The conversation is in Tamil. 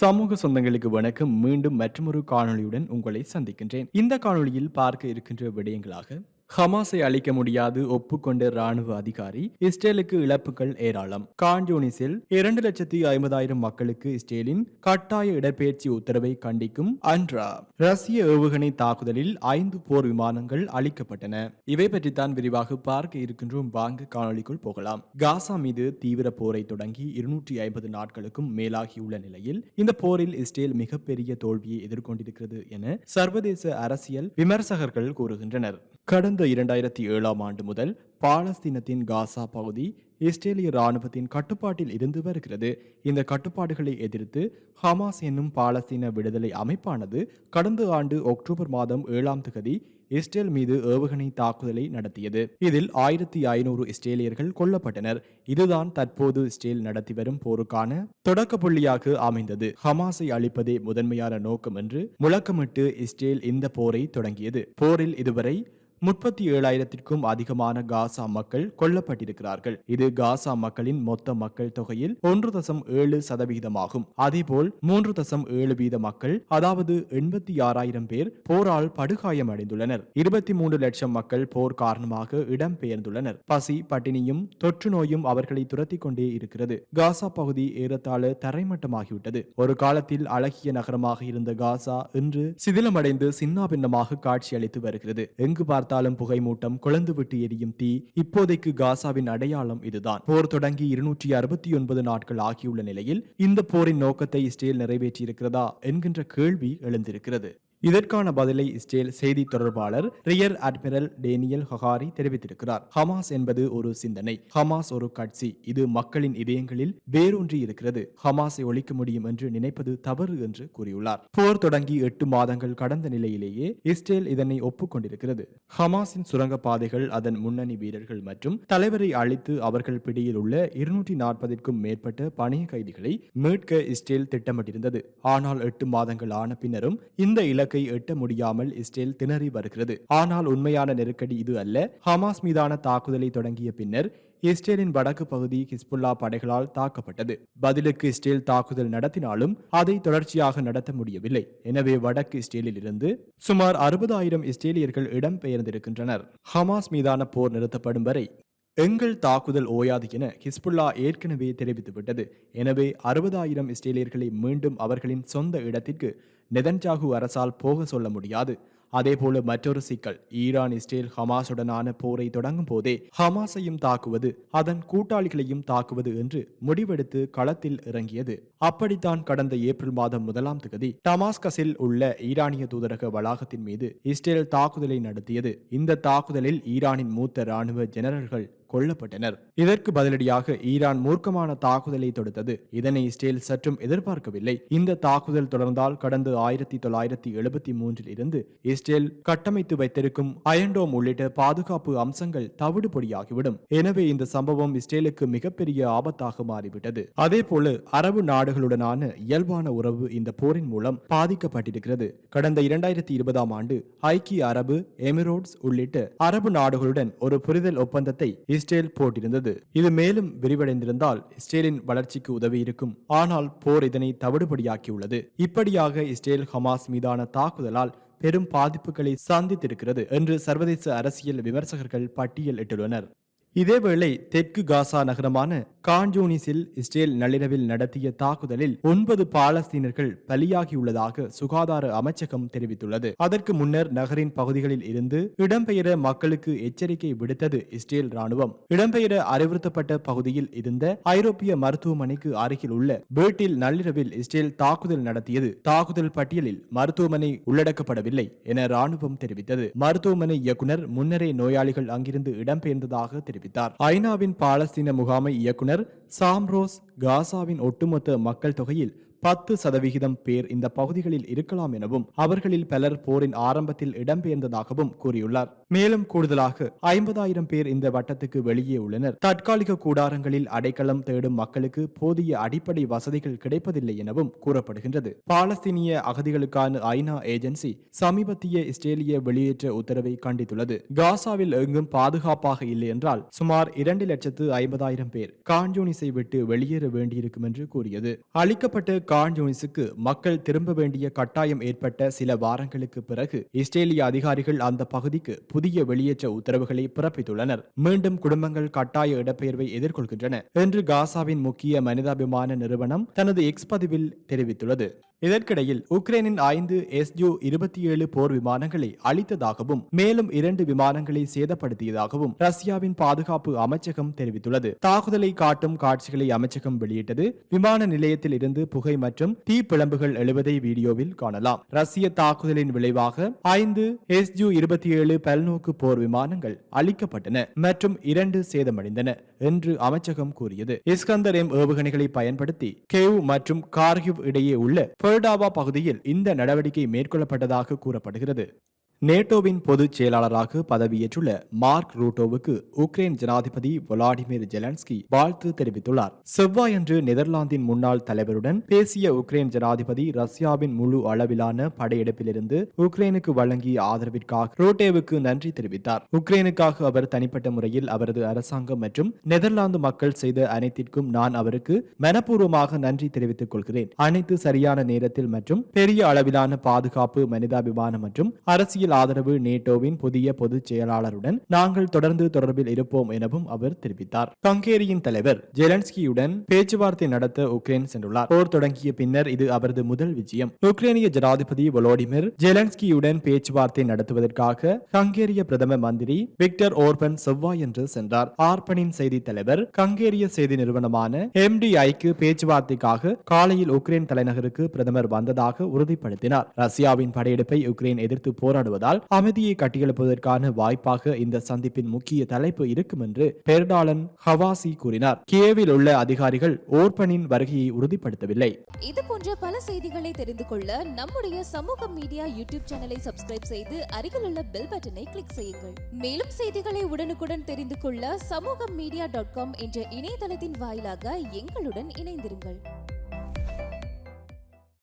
சமூக சொந்தங்களுக்கு வணக்கம். மீண்டும் மற்றொரு காணொளியுடன் உங்களை சந்திக்கின்றேன். இந்த காணொளியில் பார்க்க இருக்கின்ற விடயங்களாக ஹமாஸை அழிக்க முடியாது ஒப்புக்கொண்ட ராணுவ அதிகாரி இஸ்ரேலுக்கு இழப்புகள் ஏராளம். கான்ஜோனிஸில் இரண்டு லட்சத்தி ஐம்பதாயிரம் மக்களுக்கு இஸ்ரேலின் கட்டாய இடப்பெயர்ச்சி உத்தரவை கண்டிக்கும் அன்ரா. ரஷ்ய ஏவுகணை தாக்குதலில் ஐந்து போர் விமானங்கள் அளிக்கப்பட்டன இவை பற்றித்தான் விரிவாக பார்க்க இருக்கின்றோம். வாங்க காணொளிக்குள் போகலாம். காசா மீது தீவிர போரை தொடங்கி இருநூற்றி ஐம்பது நாட்களுக்கும் மேலாகியுள்ள நிலையில் இந்த போரில் இஸ்ரேல் மிகப்பெரிய தோல்வியை எதிர்கொண்டிருக்கிறது என சர்வதேச அரசியல் விமர்சகர்கள் கூறுகின்றனர். கடந்த கடந்த இரண்டாயிரத்தி ஏழாம் ஆண்டு முதல் பாலஸ்தீனத்தின் காசா பகுதி இஸ்ரேலிய ராணுவத்தின் கட்டுப்பாட்டில் இருந்து வருகிறது. இந்த கட்டுப்பாடுகளை எதிர்த்து ஹமாஸ் என்னும் பாலஸ்தீன விடுதலை அமைப்பானது கடந்த ஆண்டு அக்டோபர் மாதம் ஏழாம் தேதி இஸ்ரேல் மீது ஏவுகணை தாக்குதலை நடத்தியது. இதில் ஆயிரத்தி ஐநூறு இஸ்ரேலியர்கள் கொல்லப்பட்டனர். இதுதான் தற்போது இஸ்ரேல் நடத்தி வரும் போருக்கான தொடக்க புள்ளியாக அமைந்தது. ஹமாஸை அழிப்பதே முதன்மையான நோக்கம் என்று முழக்கமிட்டு இஸ்ரேல் இந்த போரை தொடங்கியது. போரில் இதுவரை முப்பத்தி ஏழாயிரத்திற்கும் அதிகமான காசா மக்கள் கொல்லப்பட்டிருக்கிறார்கள். இது காசா மக்களின் மொத்த மக்கள் தொகையில் ஒன்று தசம் ஏழு சதவிகிதமாகும். அதேபோல் மூன்று தசம் ஏழு வீத மக்கள் அதாவது எண்பத்தி ஆறாயிரம் பேர் போரால் படுகாயமடைந்துள்ளனர். இருபத்தி மூன்று லட்சம் மக்கள் போர் காரணமாக இடம்பெயர்ந்துள்ளனர். பசி பட்டினியும் தொற்று நோயும் அவர்களை துரத்தி கொண்டே இருக்கிறது. காசா பகுதி ஏறத்தாழ தரைமட்டமாகிவிட்டது. ஒரு காலத்தில் அழகிய நகரமாக இருந்த காசா இன்று சிதிலமடைந்து சின்னாபின்னமாக காட்சியளித்து வருகிறது. எங்கு பார்த்தாலும் புகை மூட்டம் குழந்து விட்டு எரியும் தீ இப்போதைக்கு காசாவின் அடையாளம் இதுதான். போர் தொடங்கி இருநூற்றி அறுபத்தி ஒன்பது நாட்கள் ஆகியுள்ள நிலையில் இந்த போரின் நோக்கத்தை இஸ்ரேல் நிறைவேற்றியிருக்கிறதா என்கின்ற கேள்வி எழுந்திருக்கிறது. இதற்கான பதிலை இஸ்ரேல் செய்தி தொடர்பாளர் ரியர் அட்மிரல் டேனியல் ஹஹாரி தெரிவித்திருக்கிறார். ஹமாஸ் என்பது ஒரு சிந்தனை. ஹமாஸ் ஒரு கட்சி. இது மக்களின் இதயங்களில் வேரூன்றி இருக்கிறது. ஹமாஸை ஒழிக்க முடியும் என்று நினைப்பது தவறு என்று கூறியுள்ளார். போர் தொடங்கி எட்டு மாதங்கள் கடந்த நிலையிலேயே இஸ்ரேல் இதனை ஒப்புக்கொண்டிருக்கிறது. ஹமாஸின் சுரங்க பாதைகள் அதன் முன்னணி வீரர்கள் மற்றும் தலைவரை அழித்து அவர்கள் பிடியில் உள்ள இருநூற்றி நாற்பதிற்கும் மேற்பட்ட பணிய கைதிகளை மீட்க இஸ்ரேல் திட்டமிட்டிருந்தது. ஆனால் எட்டு மாதங்கள் ஆன பின்னரும் இந்த இலக்கு இலக்கை எட்ட முடியாமல் இஸ்ரேல் திணறி வருகிறது. ஆனால் உண்மையான நெருக்கடி இது அல்ல. ஹமாஸ் மீதான தாக்குதலை தொடங்கிய பின்னர் இஸ்ரேலின் வடக்கு பகுதி ஹிஸ்புல்லா படைகளால் தாக்கப்பட்டது. பதிலுக்கு இஸ்ரேல் தாக்குதல் நடத்தினாலும் அதை தொடர்ச்சியாக நடத்த முடியவில்லை. எனவே வடக்கு இஸ்ரேலில் இருந்து சுமார் அறுபதாயிரம் இஸ்ரேலியர்கள் இடம்பெயர்ந்திருக்கின்றனர் ஹமாஸ் மீதான போர் நிறுத்தப்படும் வரை எங்கள் தாக்குதல் ஓயாது என ஹிஸ்புல்லா ஏற்கனவே தெரிவித்துவிட்டது. எனவே அறுபதாயிரம் இஸ்ரேலியர்களை மீண்டும் அவர்களின் சொந்த இடத்திற்கு நெதன்ஜாகு அரசால் போக சொல்ல முடியாது. அதேபோல மற்றொரு சிக்கல் ஈரான் இஸ்ரேல் ஹமாஸுடனான போரை தொடங்கும் போதே ஹமாஸையும் தாக்குவது அதன் கூட்டாளிகளையும் தாக்குவது என்று முடிவெடுத்து களத்தில் இறங்கியது. அப்படித்தான் கடந்த ஏப்ரல் மாதம் முதலாம் தேதி டமாஸ்கஸில் உள்ள ஈரானிய தூதரக வளாகத்தின் மீது இஸ்ரேல் தாக்குதலை நடத்தியது. இந்த தாக்குதலில் ஈரானின் மூத்த ராணுவ ஜெனரல்கள் கொல்லப்பட்டனர். இதற்கு பதிலடியாக ஈரான் மூர்க்கமான தாக்குதலை தொடுத்தது. இதனை இஸ்ரேல் சற்றும் எதிர்பார்க்கவில்லை. இந்த தாக்குதல் தொடர்ந்தால் கடந்த ஆயிரத்தி தொள்ளாயிரத்தி எழுபத்தி மூன்றில் இருந்து இஸ்ரேல் கட்டமைத்து வைத்திருக்கும் அயன்டோம் உள்ளிட்ட பாதுகாப்பு அம்சங்கள் தவிடுபொடியாகிவிடும். எனவே இந்த சம்பவம் இஸ்ரேலுக்கு மிகப்பெரிய ஆபத்தாக மாறிவிட்டது. அதே போல அரபு நாடுகளுடனான இயல்பான உறவு இந்த போரின் மூலம் பாதிக்கப்பட்டிருக்கிறது. கடந்த இரண்டாயிரத்தி இருபதாம் ஆண்டு ஐக்கிய அரபு எமிரோட்ஸ் உள்ளிட்ட அரபு நாடுகளுடன் ஒரு புரிதல் ஒப்பந்தத்தை இஸ்ரேல் போட்டிருந்தது இது மேலும் விரிவடைந்திருந்தால் இஸ்ரேலின் வளர்ச்சிக்கு உதவி இருக்கும். ஆனால் போர் இதனை தவிடுபடியாக்கியுள்ளது. இப்படியாக இஸ்ரேல் ஹமாஸ் மீதான தாக்குதலால் பெரும் பாதிப்புகளை சந்தித்திருக்கிறது என்று சர்வதேச அரசியல் விமர்சகர்கள் பட்டியலிட்டுள்ளனர். இதேவேளை தெற்கு காசா நகரமான கான்ஜூனிஸில் இஸ்ரேல் நள்ளிரவில் நடத்திய தாக்குதலில் ஒன்பது பாலஸ்தீனர்கள் பலியாகியுள்ளதாக சுகாதார அமைச்சகம் தெரிவித்துள்ளது. அதற்கு முன்னர் நகரின் பகுதிகளில் இருந்து இடம்பெயர மக்களுக்கு எச்சரிக்கை விடுத்தது இஸ்ரேல் ராணுவம் இடம்பெயர அறிவுறுத்தப்பட்ட பகுதியில் இருந்த ஐரோப்பிய மருத்துவமனைக்கு அருகில் உள்ள வீட்டில் நள்ளிரவில் இஸ்ரேல் தாக்குதல் நடத்தியது. தாக்குதல் பட்டியலில் மருத்துவமனை உள்ளடக்கப்படவில்லை என ராணுவம் தெரிவித்தது. மருத்துவமனை இயக்குனர் முன்னரே நோயாளிகள் அங்கிருந்து இடம்பெயர்ந்ததாக தெரிவித்தார். ஐநாவின் பாலஸ்தீன முகாமை பின்னர் சாம்ரோஸ் காசாவின் ஒட்டுமொத்த மக்கள் தொகையில் பத்து சதவிகிதம் பேர் இந்த பகுதிகளில் இருக்கலாம் எனவும் அவர்களில் பலர் போரின் ஆரம்பத்தில் இடம்பெயர்ந்ததாகவும் கூறியுள்ளார். மேலும் கூடுதலாக ஐம்பதாயிரம் பேர் இந்த வட்டத்துக்கு வெளியே உள்ளனர். தற்காலிக கூடாரங்களில் அடைக்கலம் தேடும் மக்களுக்கு போதிய அடிப்படை வசதிகள் கிடைப்பதில்லை எனவும் கூறப்படுகின்றது. பாலஸ்தீனிய அகதிகளுக்கான ஐநா ஏஜென்சி சமீபத்திய இஸ்ரேலிய வெளியேற்ற உத்தரவை கண்டித்துள்ளது. காசாவில் எங்கும் பாதுகாப்பாக இல்லை என்றால் சுமார் இரண்டு லட்சத்து ஐம்பதாயிரம் பேர் காஞ்சோனிசை விட்டு வெளியேற வேண்டியிருக்கும் என்று கூறியது. அளிக்கப்பட்ட கான் மக்கள் திரும்ப வேண்டிய கட்டாயம் ஏற்பட்ட சில வாரங்களுக்கு பிறகு இஸ்ரேலிய அதிகாரிகள் அந்த பகுதிக்கு புதிய வெளியேற்ற உத்தரவுகளை பிறப்பித்துள்ளனர். மீண்டும் குடும்பங்கள் கட்டாய இடப்பெயர்வை எதிர்கொள்கின்றன என்று காசாவின் முக்கிய மனிதாபிமான நிறுவனம் தனது எக்ஸ் பதிவில் தெரிவித்துள்ளது. இதற்கிடையில் உக்ரைனின் ஐந்து எஸ்யூ இருபத்தி ஏழு போர் விமானங்களை அளித்ததாகவும் மேலும் இரண்டு விமானங்களை சேதப்படுத்தியதாகவும் ரஷ்யாவின் பாதுகாப்பு அமைச்சகம் தெரிவித்துள்ளது. தாக்குதலை காட்டும் காட்சிகளை அமைச்சகம் வெளியிட்டது. விமான நிலையத்தில் இருந்து புகை மற்றும் தீப்பிழம்புகள் எழுவதை வீடியோவில் காணலாம். ரஷ்ய தாக்குதலின் விளைவாக ஐந்து எஸ் எஸ்யூ இருபத்தி ஏழு பல்நோக்கு போர் விமானங்கள் அளிக்கப்பட்டன மற்றும் இரண்டு சேதமடைந்தன என்று அமைச்சகம் கூறியது. இஸ்கந்தர் எம் ஏவுகணைகளை பயன்படுத்தி கேவ் மற்றும் கார்கிவ் இடையே உள்ள பெர்டாவா பகுதியில் இந்த நடவடிக்கை மேற்கொள்ளப்பட்டதாக கூறப்படுகிறது. நேட்டோவின் பொதுச் செயலாளராக பதவியேற்றுள்ள மார்க் ரூட்டோவுக்கு உக்ரைன் ஜனாதிபதி விளாடிமிர் ஜெலன்ஸ்கி வாழ்த்து தெரிவித்துள்ளார். செவ்வாயன்று நெதர்லாந்தின் முன்னாள் தலைவருடன் பேசிய உக்ரைன் ஜனாதிபதி ரஷ்யாவின் முழு அளவிலான படையெடுப்பிலிருந்து உக்ரைனுக்கு வழங்கிய ஆதரவிற்காக ரூட்டேவுக்கு நன்றி தெரிவித்தார். உக்ரைனுக்காக அவர் தனிப்பட்ட முறையில் அவரது அரசாங்கம் மற்றும் நெதர்லாந்து மக்கள் செய்த அனைத்திற்கும் நான் அவருக்கு மனப்பூர்வமாக நன்றி தெரிவித்துக் கொள்கிறேன். அனைத்து சரியான நேரத்தில் மற்றும் பெரிய அளவிலான பாதுகாப்பு மனிதாபிமானம் மற்றும் அரசியல் ஆதரவு நேட்டோவின் புதிய பொதுச் செயலாளருடன் நாங்கள் தொடர்ந்து தொடர்பில் இருப்போம் எனவும் அவர் தெரிவித்தார். ஹங்கேரியின் தலைவர் ஜெலன்ஸ்கியுடன் பேச்சுவார்த்தை நடத்த உக்ரைன் சென்றுள்ளார். போர் தொடங்கிய பின்னர் இது அவரது முதல் விஜயம். உக்ரைனிய ஜனாதிபதி வொலோடிமிர் ஜெலன்ஸ்கியுடன் பேச்சுவார்த்தை நடத்துவதற்காக ஹங்கேரிய பிரதம மந்திரி விக்டர் ஓர்பன் செவ்வாயன்று சென்றார். ஆர்பனின் செய்தி தலைவர் ஹங்கேரிய செய்தி நிறுவனமான எம்டிஐக்கு பேச்சுவார்த்தைக்காக காலையில் உக்ரைன் தலைநகருக்கு பிரதமர் வந்ததாக உறுதிப்படுத்தினார். ரஷ்யாவின் படையெடுப்பை உக்ரைன் எதிர்த்து போராடுவது வருவதால் அமைதியை கட்டியெழுப்பதற்கான வாய்ப்பாக இந்த சந்திப்பின் முக்கிய தலைப்பு இருக்கும் என்று பெர்டாலன் ஹவாசி கூறினார். கியேவில் உள்ள அதிகாரிகள் ஓர்பனின் வருகையை உறுதிப்படுத்தவில்லை. இது போன்ற பல செய்திகளை தெரிந்து கொள்ள நம்முடைய சமூக மீடியா யூடியூப் சேனலை சப்ஸ்கிரைப் செய்து அருகில் உள்ள பெல் பட்டனை கிளிக் செய்யுங்கள். மேலும் செய்திகளை உடனுக்குடன் தெரிந்து கொள்ள சமூக மீடியா டாட் காம் என்ற இணையதளத்தின் வாயிலாக எங்களுடன் இணைந்திருங்கள்.